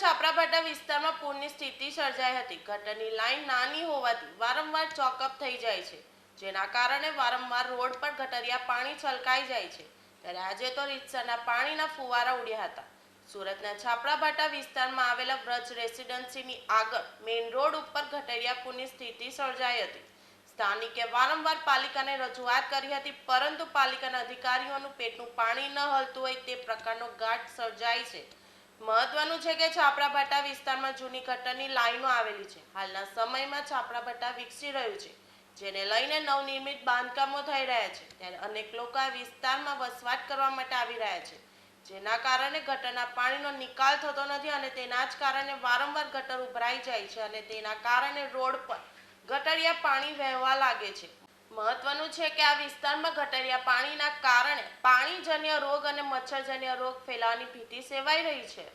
છાપરાભાટા વિસ્તારમાં પૂરની સ્થિતિ સર્જાઈ હતી. ગટરની લાઈન નાની હોવાથી વારંવાર ચોકઅપ થઈ જાય છે. જેના કારણે વારંવાર રોડ પર ગટરિયા પાણી છલકાઈ જાય છે. ત્યારે આજે તો રીતસરના પાણીના ફુવારા ઉડ્યા હતા. સુરતના છાપરાભાટા વિસ્તારમાં આવેલા વ્રજ રેસિડેન્સીની આગળ મેઇન રોડ ઉપર ગટરિયા પૂરની સ્થિતિ સર્જાઈ હતી. સ્થાનિકે વારંવાર પાલિકાને રજૂઆત કરી હતી, પરંતુ પાલિકાના અધિકારીઓનું પેટનું પાણી ન હલતું હોય તે પ્રકારનો ગાઢ સર્જાય છે. મહત્વનું છે કે છાપરાભાટા વિસ્તારમાં જૂની ગટરની લાઈનો આવેલી છે. હાલના સમયમાં છાપરાભાટા વિકસી રહ્યું છે, જેને લઈને નવનિર્મિત બાંધકામો થઈ રહ્યા છે. ત્યારે અનેક લોકો આ વિસ્તારમાં વસવાટ કરવા માટે આવી રહ્યા છે, જેના કારણે ગટરના પાણીનો નિકાલ થતો નથી અને તેના જ કારણે વારંવાર ગટર ઉભરાઈ જાય છે અને તેના કારણે રોડ પર ગટરિયા પાણી વહેવા લાગે છે. મહત્વનું છે કે આ વિસ્તારમાં ગટરિયા પાણીના કારણે પાણીજન્ય રોગ અને મચ્છરજન્ય રોગ ફેલાવાની ભીતિ સેવાઈ રહી છે.